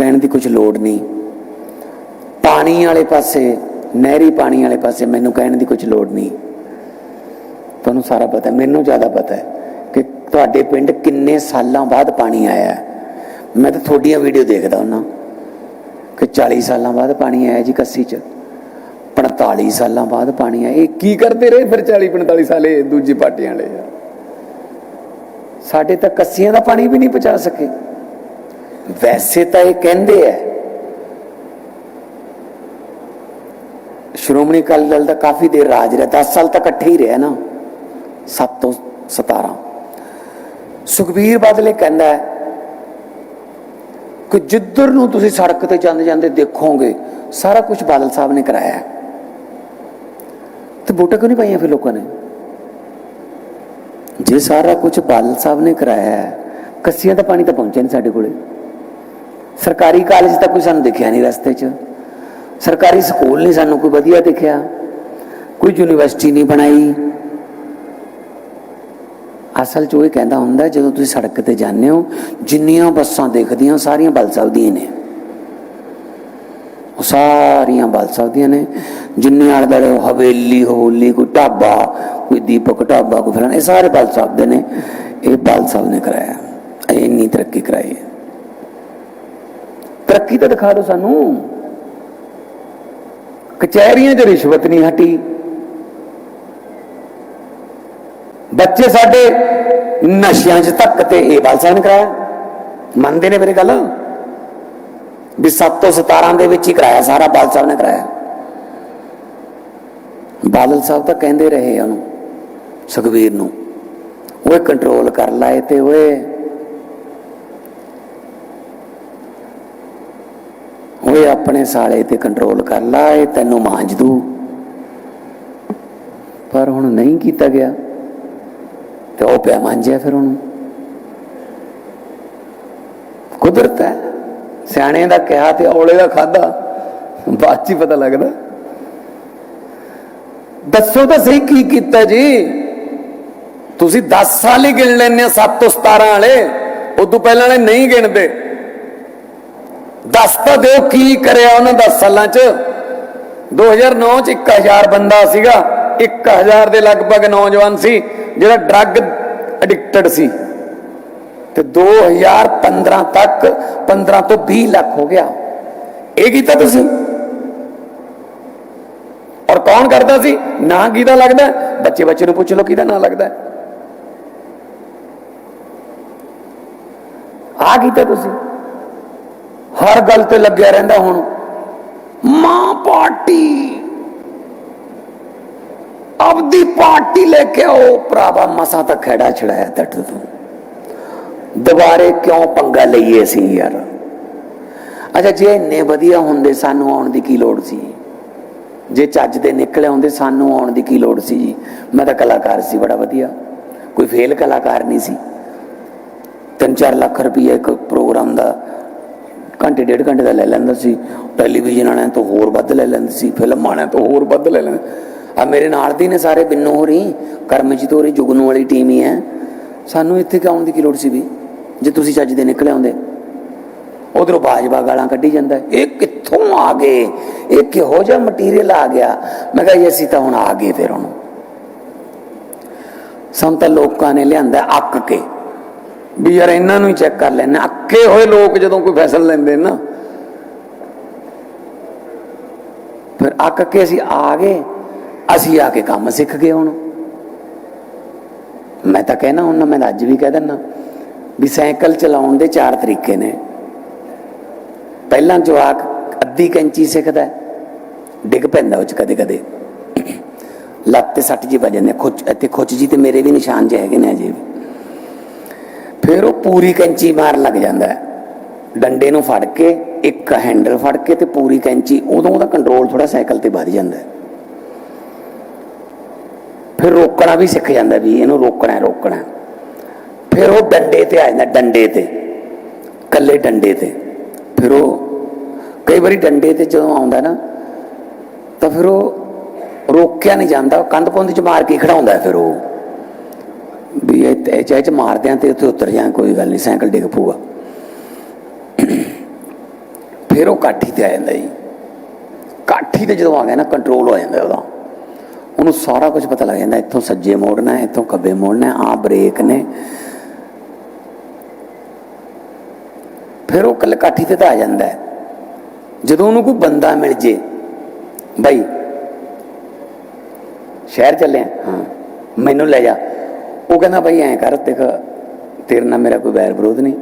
ਕਹਿਣ ਦੀ ਕੁਝ ਲੋੜ ਨਹੀਂ। ਪਾਣੀ ਵਾਲੇ ਪਾਸੇ, ਨਹਿਰੀ ਪਾਣੀ ਵਾਲੇ ਪਾਸੇ ਮੈਨੂੰ ਕਹਿਣ ਦੀ ਕੁਝ ਲੋੜ ਨਹੀਂ। ਤੁਹਾਨੂੰ ਸਾਰਾ ਪਤਾ ਮੈਨੂੰ ਜ਼ਿਆਦਾ ਪਤਾ ਹੈ ਕਿ ਤੁਹਾਡੇ ਪਿੰਡ ਕਿੰਨੇ ਸਾਲਾਂ ਬਾਅਦ ਪਾਣੀ ਆਇਆ ਮੈਂ ਤਾਂ ਤੁਹਾਡੀਆਂ ਵੀਡੀਓ ਦੇਖਦਾ ਹੁੰਨਾ ਕਿ 40 ਸਾਲਾਂ ਬਾਅਦ ਪਾਣੀ ਆਇਆ ਜੀ ਕੱਸੀ ਚ। 45 ਸਾਲਾਂ ਬਾਅਦ ਪਾਣੀ ਆਇਆ। ਇਹ ਕੀ ਕਰਦੇ ਰਹੇ ਫਿਰ 40 45 ਸਾਲੇ ਦੂਜੀ ਪਾਰਟੀਆਂ ਵਾਲੇ ਸਾਡੇ ਤਾਂ ਕੱਸੀਆਂ ਦਾ ਪਾਣੀ ਵੀ ਨਹੀਂ ਪਹੁੰਚਾ ਸਕੇ। ਵੈਸੇ ਤਾਂ ਇਹ ਕਹਿੰਦੇ ਐ ਸ਼੍ਰੋਮਣੀ ਅਕਾਲੀ ਦਲ ਦਾ ਕਾਫੀ ਦੇਰ ਰਾਜ ਰਿਹਾ 10 ਸਾਲ ਤੱਕ ਇਕੱਠੇ ਹੀ ਰਿਹਾ ਨਾ 7 ਤੋਂ 17 ਸੁਖਬੀਰ ਬਾਦਲੇ ਕਹਿੰਦਾ ਕਿ ਜਿੱਧਰ ਨੂੰ ਤੁਸੀਂ ਸੜਕ ਤੇ ਜਾਂਦੇ ਜਾਂਦੇ ਦੇਖੋਗੇ, ਸਾਰਾ ਕੁਝ ਬਾਦਲ ਸਾਹਿਬ ਨੇ ਕਰਾਇਆ ਤੇ ਵੋਟਾਂ ਕਿਉਂ ਨਹੀਂ ਪਾਈਆਂ ਫਿਰ ਲੋਕਾਂ ਨੇ? ਜੇ ਸਾਰਾ ਕੁਝ ਬਾਦਲ ਸਾਹਿਬ ਨੇ ਕਰਾਇਆ ਕੱਸੀਆਂ ਦਾ ਪਾਣੀ ਤਾਂ ਪਹੁੰਚਿਆ ਨਹੀਂ ਸਾਡੇ ਕੋਲੇ। ਸਰਕਾਰੀ ਕਾਲਜ ਤਾਂ ਕੋਈ ਸਾਨੂੰ ਦਿਖਿਆ ਨਹੀਂ ਰਸਤੇ 'ਚ। ਸਰਕਾਰੀ ਸਕੂਲ ਨਹੀਂ ਸਾਨੂੰ ਕੋਈ ਵਧੀਆ ਦਿਖਿਆ। ਕੋਈ ਯੂਨੀਵਰਸਿਟੀ ਨਹੀਂ ਬਣਾਈ। ਅਸਲ 'ਚ ਉਹ ਇਹ ਕਹਿੰਦਾ ਹੁੰਦਾ, ਜਦੋਂ ਤੁਸੀਂ ਸੜਕ ਤੇ ਜਾਂਦੇ ਹੋ, ਜਿੰਨੀਆਂ ਬੱਸਾਂ ਦੇਖਦੀਆਂ, ਸਾਰੀਆਂ ਬਲ ਸਾਹਿਬ ਦੀਆਂ ਨੇ। ਉਹ ਸਾਰੀਆਂ ਬਲ ਸਾਹਿਬ ਦੀਆਂ ਨੇ। ਜਿੰਨੇ ਆਲੇ ਦੁਆਲੇ ਹਵੇਲੀ, ਹੋਲੀ, ਕੋਈ ਢਾਬਾ, ਕੋਈ ਦੀਪਕ ਢਾਬਾ, ਕੋਈ ਫਲਾਣਾ, ਇਹ ਸਾਰੇ ਬਲ ਸਾਹਿਬ ਦੇ ਨੇ। ਇਹ ਬਲ ਸਾਹਿਬ ਨੇ ਕਰਾਇਆ। ਇੰਨੀ ਤਰੱਕੀ ਕਰਾਈ ਹੈ। ਤਰੱਕੀ ਤਾਂ ਦਿਖਾ ਦਿਓ ਸਾਨੂੰ। ਕਚਹਿਰੀਆਂ 'ਚ ਰਿਸ਼ਵਤ ਨਹੀਂ ਹਟੀ। ਬੱਚੇ ਸਾਡੇ ਨਸ਼ਿਆਂ 'ਚ ਧੱਕ ਤੇ ਇਹ ਬਲ ਸਾਹਿਬ ਨੇ ਕਰਾਇਆ। ਮੰਨਦੇ ਨੇ ਮੇਰੇ ਗੱਲ? ਵੀ 7 ਤੋਂ 17 ਦੇ ਵਿੱਚ ਹੀ ਕਰਾਇਆ, ਸਾਰਾ ਬਾਦਲ ਸਾਹਿਬ ਨੇ ਕਰਾਇਆ। ਬਾਦਲ ਸਾਹਿਬ ਤਾਂ ਕਹਿੰਦੇ ਰਹੇ ਉਹਨੂੰ ਸੁਖਵੀਰ ਨੂੰ, ਓਏ ਕੰਟਰੋਲ ਕਰ ਲਾਏ ਤੇ ਓਏ ਓਏ ਆਪਣੇ ਸਾਲੇ ਤੇ ਕੰਟਰੋਲ ਕਰ ਲਾ, ਇਹ ਤੈਨੂੰ ਮਾਂਜ ਦੂ। ਪਰ ਹੁਣ ਨਹੀਂ ਕੀਤਾ ਗਿਆ। ਤੇ ਉਹ ਪਿਆ ਮਾਂਜਿਆ ਫਿਰ ਉਹਨੂੰ। ਕੁਦਰਤ ਹੈ। ਸਿਆਣੇ ਦਾ ਕਿਹਾ ਤੇ ਔਲੇ ਦਾ ਖਾਦਾ ਬਾਅਦ ਚ ਹੀ ਪਤਾ ਲੱਗਦਾ। ਦੱਸੋ ਤਾਂ ਸਹੀ ਕੀ ਕੀਤਾ ਜੀ? ਤੁਸੀਂ 10 ਸਾਲ ਹੀ ਗਿਣ ਲੈਣੇ 7 ਤੋਂ 17 ਵਾਲੇ। ਉਦੋਂ ਪਹਿਲਾਂ ਵਾਲੇ ਨਹੀਂ ਗਿਣਦੇ। ਦੱਸ ਤਾਂ ਦਿਓ ਕੀ ਕਰਿਆ ਉਹਨਾਂ 10 ਸਾਲਾਂ ਚ। 2009 ਚ 1000 ਬੰਦਾ ਸੀਗਾ। 1000 ਦੇ ਲਗਭਗ ਨੌਜਵਾਨ ਸੀ, ਜਿਹੜਾ ਡਰੱਗ ਐਡਿਕਟਡ ਸੀ। ਤੇ 2015 ਤੱਕ 15 ਤੋਂ 20 ਲੱਖ ਹੋ ਗਿਆ। ਇਹ ਕੀਤਾ ਤੁਸੀਂ? ਔਰ ਕੌਣ ਕਰਦਾ ਸੀ? ਨਾ ਕਿਹਦਾ ਲੱਗਦਾ? ਬੱਚੇ ਬੱਚੇ ਨੂੰ ਪੁੱਛ ਲਓ ਕਿਹਦਾ ਨਾ ਲੱਗਦਾ। ਹੈ? ਆ ਕੀਤਾ ਤੁਸੀਂ। ਹਰ ਗੱਲ ਤੇ ਲੱਗਿਆ ਰਹਿੰਦਾ ਹੁਣ। ਮਾਂ ਪਾਰਟੀ। ਆਪਦੀ ਪਾਰਟੀ ਲੈ ਕੇ ਆਓ, ਭਰਾਵਾ ਮਸਾਂ ਤਾਂ ਖੜਾ ਛੜਾਇਆ ਤੱਟ ਤੋਂ। ਦੁਬਾਰੇ ਕਿਉਂ ਪੰਗਾ ਲਈਏ ਸੀ ਯਾਰ? ਅੱਛਾ, ਜੇ ਇੰਨੇ ਵਧੀਆ ਹੁੰਦੇ, ਸਾਨੂੰ ਆਉਣ ਦੀ ਕੀ ਲੋੜ ਸੀ? ਜੇ ਚੱਜ ਦੇ ਨਿਕਲੇ ਹੁੰਦੇ, ਸਾਨੂੰ ਆਉਣ ਦੀ ਕੀ ਲੋੜ ਸੀ? ਜੀ ਮੈਂ ਤਾਂ ਕਲਾਕਾਰ ਸੀ, ਬੜਾ ਵਧੀਆ। ਕੋਈ ਫੇਲ ਕਲਾਕਾਰ ਨਹੀਂ ਸੀ। 3-4 ਲੱਖ ਰੁਪਏ ਇੱਕ ਪ੍ਰੋਗਰਾਮ ਦਾ ਘੰਟੇ, ਡੇਢ ਘੰਟੇ ਦਾ ਲੈ ਲੈਂਦਾ ਸੀ। ਟੈਲੀਵਿਜ਼ਨ ਵਾਲਿਆਂ ਤੋਂ ਹੋਰ ਵੱਧ ਲੈ ਲੈਂਦਾ ਸੀ, ਫਿਲਮ ਵਾਲਿਆਂ ਤੋਂ ਹੋਰ ਵੱਧ ਲੈ ਲੈਂਦਾ। ਆ ਮੇਰੇ ਨਾਲ ਦੀ ਨੇ ਸਾਰੇ ਬਿੰਨੋ ਹੋਰੀ, ਕਰਮਜੀਤ ਹੋ ਰਹੀ ਜੁਗਨੂ ਵਾਲੀ ਟੀਮ ਹੀ ਹੈ। ਸਾਨੂੰ ਇੱਥੇ ਕਿ ਆਉਣ ਦੀ ਕੀ ਲੋੜ ਸੀ ਵੀ? ਜੇ ਤੁਸੀਂ ਚੱਜ ਦੇ ਨਿਕਲੇ ਆਉਂਦੇ। ਉਧਰੋਂ ਬਾਜਵਾ ਗਾਲਾਂ ਕੱਢੀ ਜਾਂਦਾ। ਇਹ ਕਿੱਥੋਂ ਆ ਗਏ? ਇਹ ਕਿਹੋ ਜਿਹਾ ਮਟੀਰੀਅਲ ਆ ਗਿਆ? ਮੈਂ ਕਿਹਾ ਜੀ, ਅਸੀਂ ਤਾਂ ਹੁਣ ਆ ਗਏ ਫਿਰ ਹੁਣ। ਸਾਨੂੰ ਤਾਂ ਲੋਕਾਂ ਨੇ ਲਿਆਂਦਾ ਅੱਕ ਕੇ। ਵੀ ਯਾਰ ਇਹਨਾਂ ਨੂੰ ਹੀ ਚੈੱਕ ਕਰ ਲੈਣਾ ਅੱਕੇ ਹੋਏ ਲੋਕ ਜਦੋਂ ਕੋਈ ਫੈਸਲਾ ਲੈਂਦੇ ਨਾ ਫਿਰ ਅੱਕ ਕੇ ਅਸੀਂ ਆ ਗਏ। ਅਸੀਂ ਆ ਕੇ ਕੰਮ ਸਿੱਖ ਗਏ ਹੁਣ। ਮੈਂ ਤਾਂ ਕਹਿਣਾ ਹੁਣ, ਮੈਂ ਅੱਜ ਵੀ ਕਹਿ ਦਿੰਦਾ ਵੀ ਸਾਈਕਲ ਚਲਾਉਣ ਦੇ ਚਾਰ ਤਰੀਕੇ ਨੇ। ਪਹਿਲਾਂ ਜਵਾਕ ਅੱਧੀ ਕੈਂਚੀ ਸਿੱਖਦਾ ਡਿੱਗ ਪੈਂਦਾ ਉਹ ਚ ਕਦੇ ਕਦੇ ਲੱਤ ਤੇ ਸੱਟ ਜੀ ਵੱਜ ਜਾਂਦੇ ਖੁੱਚ, ਇੱਥੇ ਖੁੱਚ ਜੀ ਤੇ ਮੇਰੇ ਵੀ ਨਿਸ਼ਾਨ ਜਿਹੇ ਹੈਗੇ ਨੇ ਅਜੇ ਵੀ। ਫਿਰ ਉਹ ਪੂਰੀ ਕੈਂਚੀ ਮਾਰ ਲੱਗ ਜਾਂਦਾ ਡੰਡੇ ਨੂੰ ਫੜ ਕੇ, ਇੱਕ ਹੈਂਡਲ ਫੜ ਕੇ ਤੇ ਪੂਰੀ ਕੈਂਚੀ ਉਦੋਂ ਉਹਦਾ ਕੰਟਰੋਲ ਥੋੜਾ ਸਾਈਕਲ ਤੇ ਵੱਧ ਜਾਂਦਾ ਫਿਰ ਰੋਕਣਾ ਵੀ ਸਿੱਖ ਜਾਂਦਾ ਵੀ ਇਹਨੂੰ ਰੋਕਣਾ ਹੈ, ਰੋਕਣਾ ਫਿਰ ਉਹ ਡੰਡੇ ਤੇ ਆ ਜਾਂਦਾ, ਡੰਡੇ ਤੇ ਕੱਲੇ ਡੰਡੇ ਤੇ। ਫਿਰ ਉਹ ਕਈ ਵਾਰੀ ਡੰਡੇ ਤੇ ਜਦੋਂ ਆਉਂਦਾ ਨਾ, ਤਾਂ ਫਿਰ ਉਹ ਰੋਕਿਆ ਨਹੀਂ ਜਾਂਦਾ ਕੰਧ ਪੁੰਦ ਚ ਮਾਰ ਕੇ ਖੜਾਉਂਦਾ ਫਿਰ ਉਹ। ਵੀ ਇਹ ਤੇ ਚ ਮਾਰਦਿਆਂ ਤੇ ਉੱਥੇ ਉਤਰ ਜਾਂ ਕੋਈ ਗੱਲ ਨਹੀਂ, ਸਾਈਕਲ ਡਿੱਗ ਪੂਗਾ ਫਿਰ ਉਹ ਕਾਠੀ ਤੇ ਆ ਜਾਂਦਾ ਜੀ। ਕਾਠੀ ਤੇ ਜਦੋਂ ਆ ਗਿਆ ਨਾ ਕੰਟਰੋਲ ਹੋ ਜਾਂਦਾ ਉਹਦਾ। ਉਹਨੂੰ ਸਾਰਾ ਕੁਝ ਪਤਾ ਲੱਗ ਜਾਂਦਾ, ਇੱਥੋਂ ਸੱਜੇ ਮੋੜਨਾ ਹੈ ਇੱਥੋਂ ਖੱਬੇ ਮੋੜਨਾ ਹੈ ਆ ਬ੍ਰੇਕ ਨੇ। ਫਿਰ ਉਹ ਕੱਲ ਕਾਠੀ ਤੇ ਤਾਂ ਆ ਜਾਂਦਾ ਜਦੋਂ ਉਹਨੂੰ ਕੋਈ ਬੰਦਾ ਮਿਲ ਜੇ, ਬਾਈ, ਸ਼ਹਿਰ ਚੱਲੇ ਹਾਂ, ਮੈਨੂੰ ਲੈ ਜਾ। ਉਹ ਕਹਿੰਦਾ ਬਈ ਐਂ ਕਰ, ਦੇਖ, ਤੇਰੇ ਨਾਲ ਮੇਰਾ ਕੋਈ ਵੈਰ ਵਿਰੋਧ ਨਹੀਂ।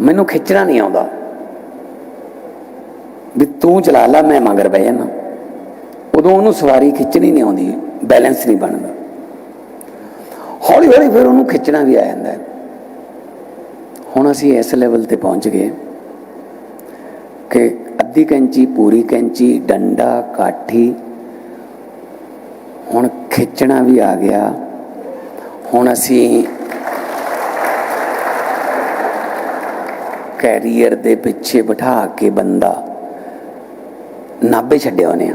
ਮੈਨੂੰ ਖਿੱਚਣਾ ਨਹੀਂ ਆਉਂਦਾ। ਵੀ ਤੂੰ ਚਲਾ ਲੈ, ਮੈਂ ਮਗਰ ਬਹਿ ਜਾਣਾ ਉਦੋਂ ਉਹਨੂੰ ਸਵਾਰੀ ਖਿੱਚਣੀ ਨਹੀਂ ਆਉਂਦੀ, ਬੈਲੈਂਸ ਨਹੀਂ ਬਣਦਾ। ਹੌਲੀ ਹੌਲੀ ਫਿਰ ਉਹਨੂੰ ਖਿੱਚਣਾ ਵੀ ਆ ਜਾਂਦਾ। ਹੁਣ ਅਸੀਂ ਇਸ ਲੈਵਲ ਤੇ ਪਹੁੰਚ ਗਏ ਕਿ ਅੱਧੀ ਕੈਂਚੀ, ਪੂਰੀ ਕੈਂਚੀ, ਡੰਡਾ, ਕਾਠੀ, ਹੁਣ ਖਿੱਚਣਾ ਵੀ ਆ ਗਿਆ। ਹੁਣ ਅਸੀਂ ਕੈਰੀਅਰ ਦੇ ਪਿੱਛੇ ਬਿਠਾ ਕੇ ਬੰਦਾ ਨਾਭੇ ਛੱਡਿਆ ਉਹਨੇ।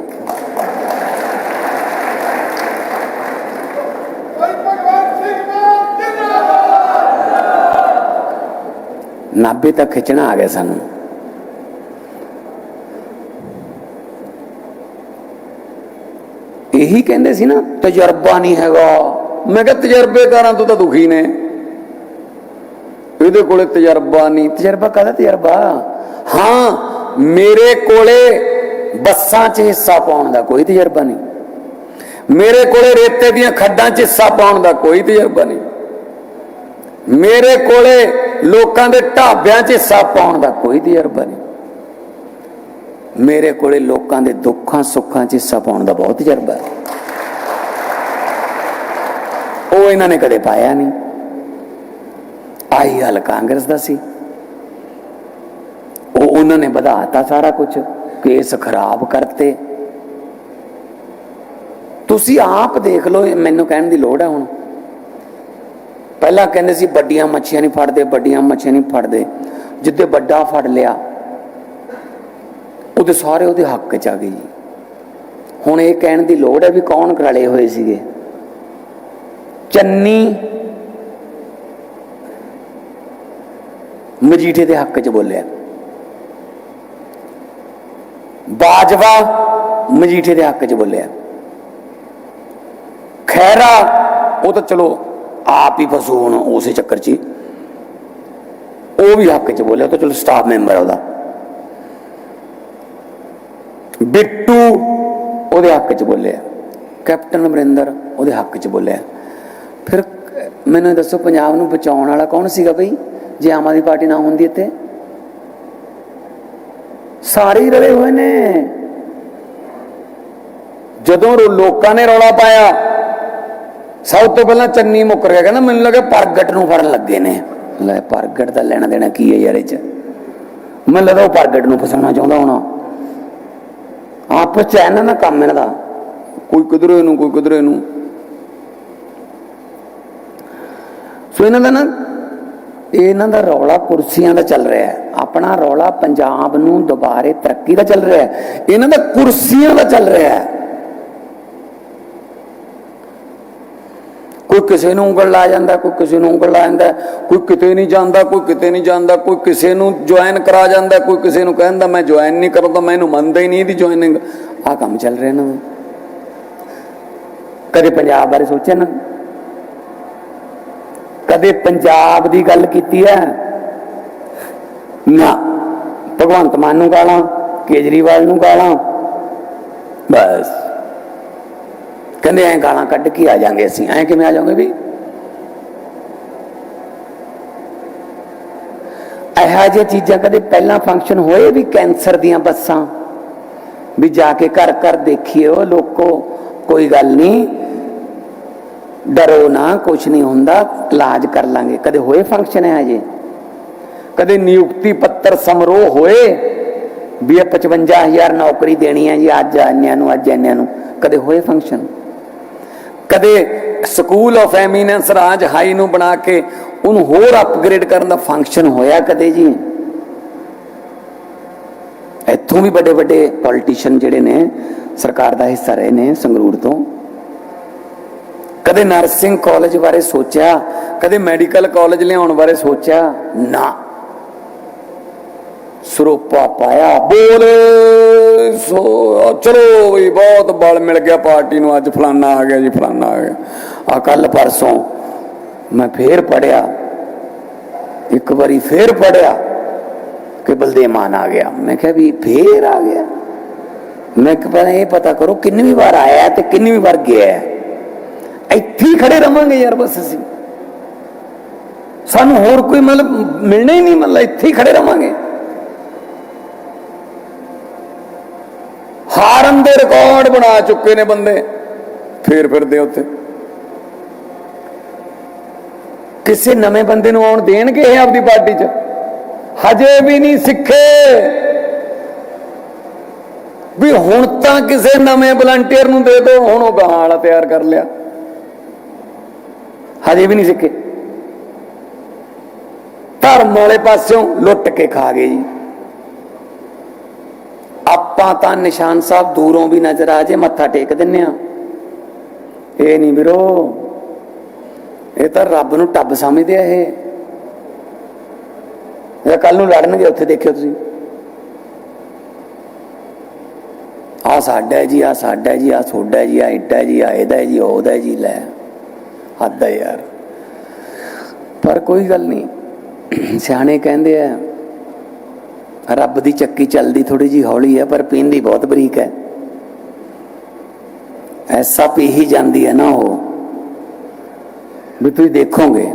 ਭਾਈ ਭਗਵਾਨ ਨਾਭੇ ਤੱਕ ਖਿੱਚਣਾ ਆ ਗਿਆ ਸਾਨੂੰ। ਇਹੀ ਕਹਿੰਦੇ ਸੀ ਨਾ, ਤਜਰਬਾ ਨਹੀਂ ਹੈਗਾ। ਮੈਂ ਕਿਹਾ ਤਜਰਬੇਕਾਰਾਂ ਤੋਂ ਤਾਂ ਦੁਖੀ ਨੇ। ਇਹਦੇ ਕੋਲੇ ਤਜਰਬਾ ਨਹੀਂ। ਤਜਰਬਾ ਕਾਹਦਾ ਤਜਰਬਾ? ਹਾਂ, ਮੇਰੇ ਕੋਲੇ ਬੱਸਾਂ 'ਚ ਹਿੱਸਾ ਪਾਉਣ ਦਾ ਕੋਈ ਤਜਰਬਾ ਨਹੀਂ। ਮੇਰੇ ਕੋਲੇ ਰੇਤੇ ਦੀਆਂ ਖੱਡਾਂ 'ਚ ਹਿੱਸਾ ਪਾਉਣ ਦਾ ਕੋਈ ਤਜਰਬਾ ਨਹੀਂ। ਮੇਰੇ ਕੋਲੇ ਲੋਕਾਂ ਦੇ ਢਾਬਿਆਂ 'ਚ ਹਿੱਸਾ ਪਾਉਣ ਦਾ ਕੋਈ ਤਜਰਬਾ ਨਹੀਂ। ਮੇਰੇ ਕੋਲੇ ਲੋਕਾਂ ਦੇ ਦੁੱਖਾਂ ਸੁੱਖਾਂ 'ਚ ਹਿੱਸਾ ਪਾਉਣ ਦਾ ਬਹੁਤ ਤਜਰਬਾ ਹੈ। ਉਹ ਇਹਨਾਂ ਨੇ ਕਦੇ ਪਾਇਆ ਨਹੀਂ। ਆਈ ਹਲ ਕਾਂਗਰਸ ਦਾ ਸੀ। ਉਹ ਉਹਨਾਂ ਨੇ ਵਧਾਤਾ ਸਾਰਾ ਕੁਝ ਕੇਸ ਖਰਾਬ ਕਰਤੇ। ਤੁਸੀਂ ਆਪ ਦੇਖ ਲਓ ਮੈਨੂੰ ਕਹਿਣ ਦੀ ਲੋੜ ਹੈ ਹੁਣ। ਪਹਿਲਾਂ ਕਹਿੰਦੇ ਸੀ, ਵੱਡੀਆਂ ਮੱਛੀਆਂ ਨਹੀਂ ਫੜਦੇ, ਵੱਡੀਆਂ ਮੱਛੀਆਂ ਨਹੀਂ ਫੜਦੇ। ਜਿੱਦੇ ਵੱਡਾ ਫੜ ਲਿਆ, ਉਹਦੇ ਸਾਰੇ ਉਹਦੇ ਹੱਕ ਚ ਆ ਗਏ ਜੀ। ਹੁਣ ਇਹ ਕਹਿਣ ਦੀ ਲੋੜ ਹੈ ਵੀ ਕੌਣ ਰਲੇ ਹੋਏ ਸੀਗੇ। ਚੰਨੀ ਮਜੀਠੇ ਦੇ ਹੱਕ ਚ ਬੋਲਿਆ। ਬਾਜਵਾ ਮਜੀਠੇ ਦੇ ਹੱਕ ਚ ਬੋਲਿਆ। ਖੈਰਾ ਉਹ ਤਾਂ ਚਲੋ ਆਪ ਹੀ ਫਸੂ ਹੁਣ ਉਸੇ ਚੱਕਰ 'ਚ ਹੀ। ਉਹ ਵੀ ਹੱਕ 'ਚ ਬੋਲਿਆ ਤਾਂ ਚਲੋ ਸਟਾਫ ਮੈਂਬਰ ਉਹਦਾ। ਬਿੱਟੂ ਉਹਦੇ ਹੱਕ 'ਚ ਬੋਲਿਆ। ਕੈਪਟਨ ਅਮਰਿੰਦਰ ਉਹਦੇ ਹੱਕ 'ਚ ਬੋਲਿਆ। ਫਿਰ ਮੈਨੂੰ ਦੱਸੋ, ਪੰਜਾਬ ਨੂੰ ਬਚਾਉਣ ਵਾਲਾ ਕੌਣ ਸੀਗਾ ਬਈ? ਜੇ ਆਮ ਆਦਮੀ ਪਾਰਟੀ ਨਾ ਹੁੰਦੀ ਇੱਥੇ? ਸਾਰੇ ਹੀ ਰਲੇ ਹੋਏ ਨੇ। ਜਦੋਂ ਲੋਕਾਂ ਨੇ ਰੌਲਾ ਪਾਇਆ, ਸਭ ਤੋਂ ਪਹਿਲਾਂ ਚੰਨੀ ਮੁੱਕਰ ਗਿਆ ਕਹਿੰਦਾ ਮੈਨੂੰ ਲੱਗਾ ਪ੍ਰਗਟ ਨੂੰ ਫੜਨ ਲੱਗੇ ਨੇ। ਲੈ, ਪ੍ਰਗਟ ਦਾ ਲੈਣਾ ਦੇਣਾ ਕੀ ਹੈ ਯਾਰ ਇਹ ਚ? ਮੈਨੂੰ ਲੱਗਦਾ ਉਹ ਪ੍ਰਗਟ ਨੂੰ ਫਸਾਉਣਾ ਚਾਹੁੰਦਾ ਹੋਣਾ। ਆਪਸ ਚ ਇਹਨਾਂ ਦਾ ਕੰਮ ਇਹਨਾਂ ਦਾ। ਕੋਈ ਕਿਧਰੇ ਨੂੰ, ਕੋਈ ਕਿਧਰੇ ਨੂੰ। ਸੋ ਇਹਨਾਂ ਦਾ ਨਾ ਇਹਨਾਂ ਦਾ ਰੌਲਾ ਕੁਰਸੀਆਂ ਦਾ ਚੱਲ ਰਿਹਾ ਹੈ। ਆਪਣਾ ਰੌਲਾ ਪੰਜਾਬ ਨੂੰ ਦੁਬਾਰੇ ਤਰੱਕੀ ਦਾ ਚੱਲ ਰਿਹਾ ਹੈ। ਇਹਨਾਂ ਦਾ ਕੁਰਸੀਆਂ ਦਾ ਚੱਲ ਰਿਹਾ ਹੈ। ਕੋਈ ਕਿਸੇ ਨੂੰ ਉਂਗਲ ਲਾ ਜਾਂਦਾ, ਕੋਈ ਕਿਸੇ ਨੂੰ ਉਂਗਲ ਲਾ ਜਾਂਦਾ, ਕੋਈ ਕਿਤੇ ਨਹੀਂ ਜਾਂਦਾ, ਕੋਈ ਕਿਤੇ ਨਹੀਂ ਜਾਂਦਾ, ਕੋਈ ਕਿਸੇ ਨੂੰ ਜੁਆਇਨ ਕਰਾ ਜਾਂਦਾ, ਕੋਈ ਕਿਸੇ ਨੂੰ ਕਹਿੰਦਾ ਮੈਂ ਜੁਆਇਨ ਨਹੀਂ ਕਰਦਾ ਇਹਨੂੰ ਮੰਨਦਾ ਹੀ ਨਹੀਂ ਇਹਦੀ ਜੁਆਇਨਿੰਗ ਆ ਕੰਮ ਚੱਲ ਰਿਹਾ ਇਹਨਾਂ ਕਦੇ ਪੰਜਾਬ ਬਾਰੇ ਸੋਚਿਆ ਨਾ? ਕਦੇ ਪੰਜਾਬ ਦੀ ਗੱਲ ਕੀਤੀ ਹੈ? ਨਾ। ਭਗਵੰਤ ਮਾਨ ਨੂੰ ਗਾਲਾਂ, ਕੇਜਰੀਵਾਲ ਨੂੰ ਗਾਲਾਂ। ਬਸ। ਕਹਿੰਦੇ ਐਂ ਗਾਲਾਂ ਕੱਢ ਕੇ ਆ ਜਾਾਂਗੇ ਅਸੀਂ। ਐਂ ਕਿਵੇਂ ਆ ਜਾਵਾਂਗੇ ਵੀ? ਇਹੋ ਜਿਹੀ ਚੀਜ਼ਾਂ ਕਦੇ ਪਹਿਲਾਂ ਫੰਕਸ਼ਨ ਹੋਏ ਵੀ ਕੈਂਸਰ ਦੀਆਂ ਬੱਸਾਂ? ਵੀ ਜਾ ਕੇ ਘਰ ਘਰ ਦੇਖੀਏ ਉਹ ਲੋਕੋ, ਕੋਈ ਗੱਲ ਨਹੀਂ। ਡਰੋ ਨਾ ਕੁਝ ਨਹੀਂ ਹੁੰਦਾ, ਇਲਾਜ ਕਰ ਲਾਂਗੇ। ਕਦੇ ਹੋਏ ਫੰਕਸ਼ਨ ਹੈ ਅਜੇ ਕਦੇ ਨਿਯੁਕਤੀ ਪੱਤਰ ਸਮਰੋਹ ਹੋਏ ਵੀ ਇਹ 55000 ਨੌਕਰੀ ਦੇਣੀ ਹੈ ਜੀ, ਅੱਜ ਇੰਨਿਆਂ ਨੂੰ, ਅੱਜ ਇੰਨਿਆਂ ਨੂੰ। ਕਦੇ ਹੋਏ ਫੰਕਸ਼ਨ ਕਦੇ ਸਕੂਲ ਆਫ ਐਮੀਨੈਂਸ ਰਾਜ ਹਾਈ ਨੂੰ ਬਣਾ ਕੇ ਉਹਨੂੰ ਹੋਰ ਅਪਗ੍ਰੇਡ ਕਰਨ ਦਾ ਫੰਕਸ਼ਨ ਹੋਇਆ ਕਦੇ ਜੀ? ਇੱਥੋਂ ਵੀ ਵੱਡੇ ਵੱਡੇ ਪੋਲੀਟੀਸ਼ੀਅਨ ਜਿਹੜੇ ਨੇ, ਸਰਕਾਰ ਦਾ ਹਿੱਸਾ ਰਹੇ ਨੇ ਸੰਗਰੂਰ ਤੋਂ। ਕਦੇ ਨਰਸਿੰਗ ਕਾਲਜ ਬਾਰੇ ਸੋਚਿਆ, ਕਦੇ ਮੈਡੀਕਲ ਕਾਲਜ ਲਿਆਉਣ ਬਾਰੇ ਸੋਚਿਆ? ਨਾ। ਸਰੋਪਾ ਪਾਇਆ, ਬੋਲ, ਸੋ, ਚਲੋ ਵੀ ਬਹੁਤ ਬਲ ਮਿਲ ਗਿਆ ਪਾਰਟੀ ਨੂੰ, ਅੱਜ ਫਲਾਨਾ ਆ ਗਿਆ ਜੀ, ਫਲਾਨਾ ਆ ਗਿਆ। ਆ ਕੱਲ ਪਰਸੋਂ ਮੈਂ ਫੇਰ ਪੜਿਆ ਇੱਕ ਵਾਰੀ ਫੇਰ ਪੜਿਆ ਕਿ ਬਲਦੇਵ ਮਾਨ ਆ ਗਿਆ। ਮੈਂ ਕਿਹਾ ਵੀ ਫੇਰ ਆ ਗਿਆ। ਮੈਂ ਕਿਹਾ ਇਹ ਪਤਾ ਕਰੋ ਕਿੰਨੀ ਵਾਰ ਆਇਆ ਤੇ ਕਿੰਨੀ ਵਾਰ ਗਿਆ ਹੈ। ਇੱਥੇ ਹੀ ਖੜੇ ਰਵਾਂਗੇ ਯਾਰ ਬਸ ਅਸੀਂ। ਸਾਨੂੰ ਹੋਰ ਕੋਈ ਮਤਲਬ ਮਿਲਣਾ ਹੀ ਨਹੀਂ, ਮਤਲਬ ਇੱਥੇ ਹੀ ਖੜੇ ਰਵਾਂਗੇ। ਹਾਰਨ ਦੇ ਰਿਕਾਰਡ ਬਣਾ ਚੁੱਕੇ ਨੇ ਬੰਦੇ, ਫੇਰ ਫਿਰਦੇ ਉੱਥੇ। ਕਿਸੇ ਨਵੇਂ ਬੰਦੇ ਨੂੰ ਆਉਣ ਦੇਣਗੇ ਇਹ ਆਪਦੀ ਪਾਰਟੀ 'ਚ? ਹਜੇ ਵੀ ਨਹੀਂ ਸਿੱਖੇ। ਵੀ ਹੁਣ ਤਾਂ ਕਿਸੇ ਨਵੇਂ ਵਲੰਟੀਅਰ ਨੂੰ ਦੇ ਦਿਓ ਹੁਣ ਉਹ ਗਾਹਾਂ ਵਾਲਾ ਤਿਆਰ ਕਰ ਲਿਆ। ਹਜੇ ਵੀ ਨਹੀਂ ਸਿੱਖੇ ਧਰਮ ਵਾਲੇ ਪਾਸਿਓਂ ਲੁੱਟ ਕੇ ਖਾ ਗਏ ਜੀ। ਆਪਾਂ ਤਾਂ ਨਿਸ਼ਾਨ ਸਾਹਿਬ ਦੂਰੋਂ ਵੀ ਨਜ਼ਰ ਆ ਜੇ, ਮੱਥਾ ਟੇਕ ਦਿੰਨੇ ਆ। ਇਹ ਨਹੀਂ ਵੀਰੋ, ਇਹ ਤਾਂ ਰੱਬ ਨੂੰ ਟੱਬ ਸਮਝਦੇ ਆ ਇਹ। ਇਹ ਕੱਲ ਨੂੰ ਲੜਨਗੇ, ਉੱਥੇ ਦੇਖਿਓ ਤੁਸੀਂ। ਆ ਸਾਡਾ ਜੀ ਆ ਸਾਡਾ ਜੀ ਆ ਤੁਹਾਡਾ ਜੀ ਆ ਇੱਟਾ ਜੀ ਆ ਇਹਦਾ ਜੀ, ਉਹਦਾ ਜੀ, ਲੈ। ਹੱਦ ਹੈ ਯਾਰ। ਪਰ ਕੋਈ ਗੱਲ ਨਹੀਂ। ਸਿਆਣੇ ਕਹਿੰਦੇ ਆ, ਰੱਬ ਦੀ ਚੱਕੀ ਚੱਲਦੀ ਥੋੜੀ ਜੀ ਹੌਲੀ ਹੈ ਪਰ ਪੀਂਦੀ ਬਹੁਤ ਬਰੀਕ ਹੈ। ਐਸਾ ਪੀ ਹੀ ਜਾਂਦੀ ਹੈ ਨਾ ਉਹ, ਵੀ ਤੁਸੀਂ ਦੇਖੋਗੇ।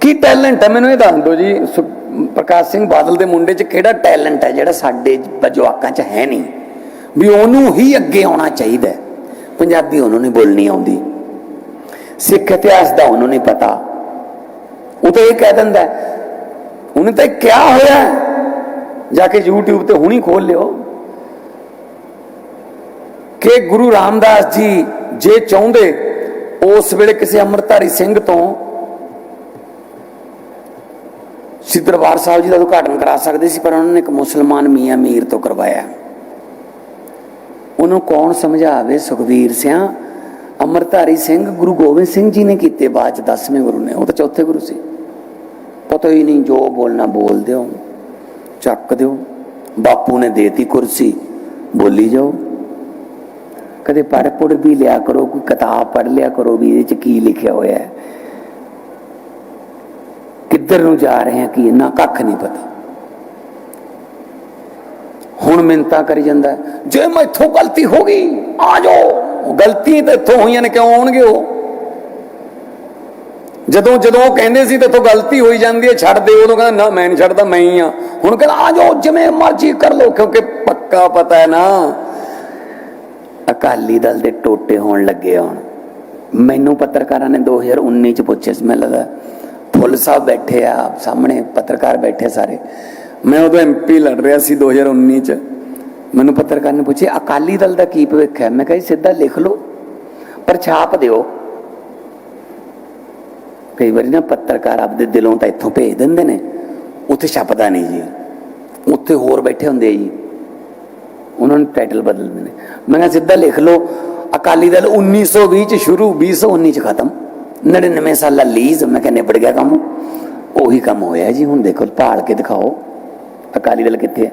ਕੀ ਟੈਲੈਂਟ ਹੈ? ਮੈਨੂੰ ਇਹ ਦੱਸ ਦਿਓ ਜੀ, ਸੁ- ਪ੍ਰਕਾਸ਼ ਸਿੰਘ ਬਾਦਲ ਦੇ ਮੁੰਡੇ 'ਚ ਕਿਹੜਾ ਟੈਲੈਂਟ ਹੈ ਜਿਹੜਾ ਸਾਡੇ ਜਵਾਕਾਂ 'ਚ ਹੈ ਨਹੀਂ? ਵੀ ਉਹਨੂੰ ਹੀ ਅੱਗੇ ਆਉਣਾ ਚਾਹੀਦਾ ਪੰਜਾਬੀ ਉਹਨੂੰ ਨਹੀਂ ਬੋਲਣੀ ਆਉਂਦੀ। ਸਿੱਖ ਇਤਿਹਾਸ ਦਾ ਉਹਨੂੰ ਨਹੀਂ ਪਤਾ। ਉਹ ਤਾਂ ਇਹ ਕਹਿ ਦਿੰਦਾ ਉਹਨੇ ਤਾਂ ਕਿਹਾ ਹੋਇਆ ਜਾ ਕੇ YouTube ਤੇ ਹੁਣੀ ਖੋਲ ਲਿਓ ਕਿ ਗੁਰੂ ਰਾਮਦਾਸ ਜੀ ਜੇ ਚਾਹੁੰਦੇ ਉਸ ਵੇਲੇ ਕਿਸੇ ਅੰਮ੍ਰਿਤਧਾਰੀ ਸਿੰਘ ਤੋਂ ਸ੍ਰੀ ਦਰਬਾਰ ਸਾਹਿਬ ਜੀ ਦਾ ਉਦਘਾਟਨ ਕਰਾ ਸਕਦੇ ਸੀ, ਪਰ ਉਹਨਾਂ ਨੇ ਇੱਕ ਮੁਸਲਮਾਨ ਮੀਆਂ ਮੀਰ ਤੋਂ ਕਰਵਾਇਆ। ਉਹਨੂੰ ਕੌਣ ਸਮਝਾਵੇ ਸੁਖਵੀਰ ਸਿਆ? ਅੰਮ੍ਰਿਤਧਾਰੀ ਸਿੰਘ ਗੁਰੂ ਗੋਬਿੰਦ ਸਿੰਘ ਜੀ ਨੇ ਕੀਤੇ ਬਾਅਦ ਚ 10ਵੇਂ ਗੁਰੂ ਨੇ ਉਹ ਤਾਂ ਚੌਥੇ ਗੁਰੂ ਸੀ। ਪਤਾ ਹੀ ਨਹੀਂ ਜੋ ਬੋਲਣਾ ਬੋਲ ਦਿਓ ਚੱਕ ਦਿਓ। ਬਾਪੂ ਨੇ ਦੇਤੀ ਕੁਰਸੀ ਬੋਲੀ ਜਾਓ। ਕਦੇ ਪੜ੍ਹ ਪੁੜ ਵੀ ਲਿਆ ਕਰੋ ਕੋਈ ਕਿਤਾਬ ਪੜ੍ਹ ਲਿਆ ਕਰੋ ਵੀ ਇਹਦੇ ਚ ਕੀ ਲਿਖਿਆ ਹੋਇਆ ਹੈ। ਕਿੱਧਰ ਨੂੰ ਜਾ ਰਹੇ ਹਾਂ ਕੀ ਇੰਨਾ ਕੱਖ ਨਹੀਂ ਪਤਾ। ਹੁਣ ਮਿੰਤਾ ਕਰੀ ਜਾਂਦਾ ਹੈ, ਜੇ ਮੈਥੋਂ ਗਲਤੀ ਹੋ ਗਈ ਆ ਜਾਓ। ਗਲਤੀ ਤਾਂ ਇੱਥੋਂ ਹੋਈਆਂ ਨੇ, ਕਿਉਂ ਆਉਣਗੇ ਉਹ? ਜਦੋਂ ਜਦੋਂ ਉਹ ਕਹਿੰਦੇ ਸੀ ਤੇ ਇੱਥੋਂ ਗਲਤੀ ਹੋਈ ਜਾਂਦੀ ਹੈ, ਛੱਡ ਦੇ, ਉਦੋਂ ਕਹਿੰਦਾ, ਨਾ, ਮੈਂ ਨਹੀਂ ਛੱਡਦਾ, ਮੈਂ ਹੀ ਆ ਹੁਣ ਕਹਿੰਦਾ, ਆ ਜਾਓ, ਜਿਵੇਂ ਮਰਜ਼ੀ ਕਰ ਲਓ, ਕਿਉਂਕਿ ਪੱਕਾ ਪਤਾ ਹੈ ਨਾ। ਅਕਾਲੀ ਦਲ ਦੇ ਟੋਟੇ ਹੋਣ ਲੱਗੇ ਹੁਣ। ਮੈਨੂੰ ਪੱਤਰਕਾਰਾਂ ਨੇ 2019 ਚ ਪੁੱਛਿਆ ਸੀ, ਮੈਨੂੰ ਲੱਗਾ ਫੁੱਲ ਸਾਹਿਬ ਬੈਠੇ ਆ ਸਾਹਮਣੇ ਪੱਤਰਕਾਰ ਬੈਠੇ ਸਾਰੇ। ਮੈਂ ਉਦੋਂ ਐਮਪੀ ਲੜ ਰਿਹਾ ਸੀ 2019 ਚ। ਮੈਨੂੰ ਪੱਤਰਕਾਰ ਨੇ ਪੁੱਛਿਆ, ਅਕਾਲੀ ਦਲ ਦਾ ਕੀ ਭਵਿੱਖ ਹੈ? ਮੈਂ ਕਿਹਾ ਜੀ, ਸਿੱਧਾ ਲਿਖ ਲਓ, ਪਰ ਛਾਪ ਦਿਓ। ਕਈ ਵਾਰੀ ਨਾ ਪੱਤਰਕਾਰ ਆਪਦੇ ਦਿਲੋਂ ਤਾਂ ਇੱਥੋਂ ਭੇਜ ਦਿੰਦੇ ਨੇ, ਉੱਥੇ ਛਪਦਾ ਨਹੀਂ ਜੀ। ਉੱਥੇ ਹੋਰ ਬੈਠੇ ਹੁੰਦੇ ਜੀ। ਉਹਨਾਂ ਨੇ ਟਾਈਟਲ ਬਦਲਦੇ ਨੇ। ਮੈਂ ਕਿਹਾ, ਸਿੱਧਾ ਲਿਖ ਲਓ, ਅਕਾਲੀ ਦਲ 1920 ਚ ਸ਼ੁਰੂ 2019 ਚ ਖਤਮ। 99 ਸਾਲਾ ਲੀਜ਼ ਮੈਂ ਕਿਹਾ, ਨਿਬੜ ਗਿਆ ਕੰਮ। ਉਹੀ ਕੰਮ ਹੋਇਆ ਜੀ, ਹੁਣ ਦੇਖੋ, ਭਾਲ ਕੇ ਦਿਖਾਓ। ਅਕਾਲੀ ਦਲ ਕਿੱਥੇ ਹੈ?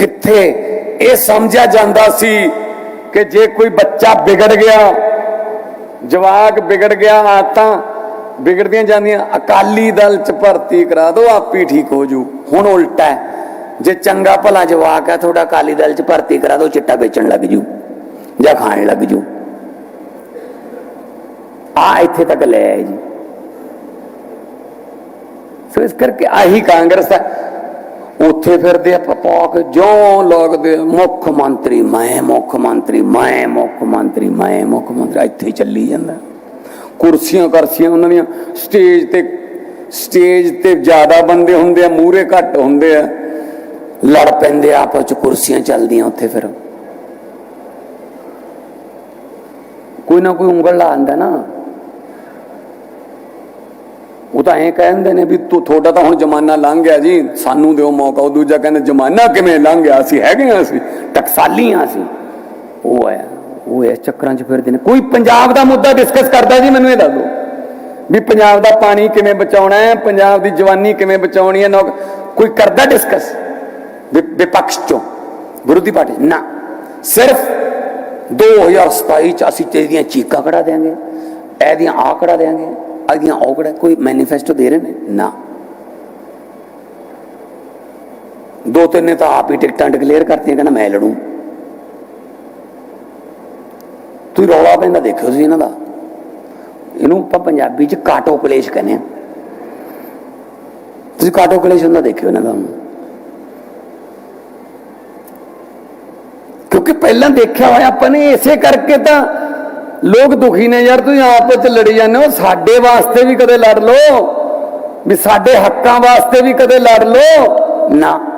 ਕਿੱਥੇ ਇਹ ਸਮਝਿਆ ਜਾਂਦਾ ਸੀ ਕਿ ਜੇ ਕੋਈ ਬੱਚਾ ਵਿਗੜ ਗਿਆ ਜਵਾਕ ਵਿਗੜ ਗਿਆ ਆਤਾਂ ਵਿਗੜਦੀਆਂ ਜਾਂਦੀਆਂ ਅਕਾਲੀ ਦਲ ਚ ਭਰਤੀ ਕਰਾ ਦਿਓ ਆਪ ਹੀ ਠੀਕ ਹੋ ਜੂ ਹੁਣ ਉਲਟਾ ਹੈ ਜੇ ਚੰਗਾ ਭਲਾ ਜਵਾਕ ਹੈ ਤੁਹਾਡਾ ਅਕਾਲੀ ਦਲ ਚ ਭਰਤੀ ਕਰਾ ਦਿਓ ਚਿੱਟਾ ਵੇਚਣ ਲੱਗ ਜੂ ਜਾਂ ਖਾਣ ਲੱਗ ਜੂ ਆ ਇੱਥੇ ਤੱਕ ਲੈ ਆਏ ਜੀ ਸੋ ਇਸ ਕਰਕੇ ਆਹੀ ਕਾਂਗਰਸ ਹੈ ਉੱਥੇ ਫਿਰਦੇ ਆਪਾਂ ਪਪਾਕ ਜਿਉਂ ਲੱਗਦੇ ਮੁੱਖ ਮੰਤਰੀ, ਮੈਂ ਮੁੱਖ ਮੰਤਰੀ, ਮੈਂ ਮੁੱਖ ਮੰਤਰੀ, ਮੈਂ ਮੁੱਖ ਮੰਤਰੀ ਇੱਥੇ ਹੀ ਚੱਲੀ ਜਾਂਦਾ। ਕੁਰਸੀਆਂ ਕਰਸੀਆਂ ਉਹਨਾਂ ਦੀਆਂ, ਸਟੇਜ ਤੇ ਸਟੇਜ ਤੇ ਜ਼ਿਆਦਾ ਬੰਦੇ ਹੁੰਦੇ ਆ ਮੂਰੇ ਘੱਟ ਹੁੰਦੇ ਆ। ਲੜ ਪੈਂਦੇ ਆਪਸ ਚ ਕੁਰਸੀਆਂ ਚੱਲਦੀਆਂ ਉੱਥੇ ਫਿਰ। ਕੋਈ ਨਾ ਕੋਈ ਉਂਗਲ ਲਾ ਆਂਦਾ ਨਾ। ਉਹ ਤਾਂ ਐਂ ਕਹਿੰਦੇ ਨੇ ਵੀ ਤੂੰ ਤੁਹਾਡਾ ਤਾਂ ਹੁਣ ਜ਼ਮਾਨਾ ਲੰਘ ਗਿਆ ਜੀ। ਸਾਨੂੰ ਦਿਓ ਮੌਕਾ। ਉਹ ਦੂਜਾ ਕਹਿੰਦਾ, ਜ਼ਮਾਨਾ ਕਿਵੇਂ ਲੰਘ ਗਿਆ? ਅਸੀਂ ਹੈਗੇ ਆ ਅਸੀਂ। ਟਕਸਾਲੀ ਟਕਸਾਲੀਆਂ ਅਸੀਂ। ਉਹ ਹੈ ਉਹ ਇਸ ਚੱਕਰਾਂ 'ਚ ਫਿਰਦੇ ਨੇ। ਕੋਈ ਪੰਜਾਬ ਦਾ ਮੁੱਦਾ ਡਿਸਕਸ ਕਰਦਾ ਜੀ, ਮੈਨੂੰ ਇਹ ਦੱਸ ਦਿਓ। ਵੀ ਪੰਜਾਬ ਦਾ ਪਾਣੀ ਕਿਵੇਂ ਬਚਾਉਣਾ ਹੈ? ਪੰਜਾਬ ਦੀ ਜਵਾਨੀ ਕਿਵੇਂ ਬਚਾਉਣੀ ਹੈ? ਨੌਕ- ਕੋਈ ਕਰਦਾ ਡਿਸਕਸ ਵਿਪਕਸ਼ ਚੋਂ। ਵਿਰੋਧੀ ਪਾਰਟੀ ਨਾ। ਸਿਰਫ 2027 ਚ ਅਸੀਂ ਤੇਰੀਆਂ ਚੀਕਾਂ ਕਢਾ ਦੇਾਂਗੇ ਇਹਦੀਆਂ ਆ ਕਢਾ ਦੇਾਂਗੇ ਇਹਦੀਆਂ ਉਹ ਕੋਈ ਮੈਨੀਫੈਸਟੋ ਦੇ ਰਹੇ ਨੇ? ਨਾ। ਦੋ ਤਿੰਨ ਨੇ ਤਾਂ ਆਪ ਹੀ ਟਿਕਟਾਂ ਡਿਕਲੇਅਰ ਕਰਤੀਆਂ, ਕਹਿੰਦਾ ਮੈਂ ਲੜੂ। ਤੁਸੀਂ ਰੌਲਾ ਪੈਂਦਾ ਦੇਖਿਓ ਤੁਸੀਂ ਇਹਨਾਂ ਦਾ। ਇਹਨੂੰ ਆਪਾਂ ਪੰਜਾਬੀ ਚ ਕਾਟੋ ਕਲੇਸ਼ ਕਹਿੰਦੇ ਆ ਤੁਸੀਂ ਕਾਟੋ ਕਲੇਸ਼ ਹੁੰਦਾ ਦੇਖਿਓ ਇਹਨਾਂ ਦਾ। ਕਿਉਂਕਿ ਪਹਿਲਾਂ ਦੇਖਿਆ ਹੋਇਆ ਆਪਾਂ ਨੇ, ਇਸੇ ਕਰਕੇ ਤਾਂ ਲੋਕ ਦੁਖੀ ਨੇ ਯਾਰ, ਤੁਸੀਂ ਆਪਸ ਵਿੱਚ ਲੜੀ ਜਾਂਦੇ ਹੋ। ਸਾਡੇ ਵਾਸਤੇ ਵੀ ਕਦੇ ਲੜ ਲਓ। ਵੀ ਸਾਡੇ ਹੱਕਾਂ ਵਾਸਤੇ ਵੀ ਕਦੇ ਲੜ ਲਓ। ਨਾ।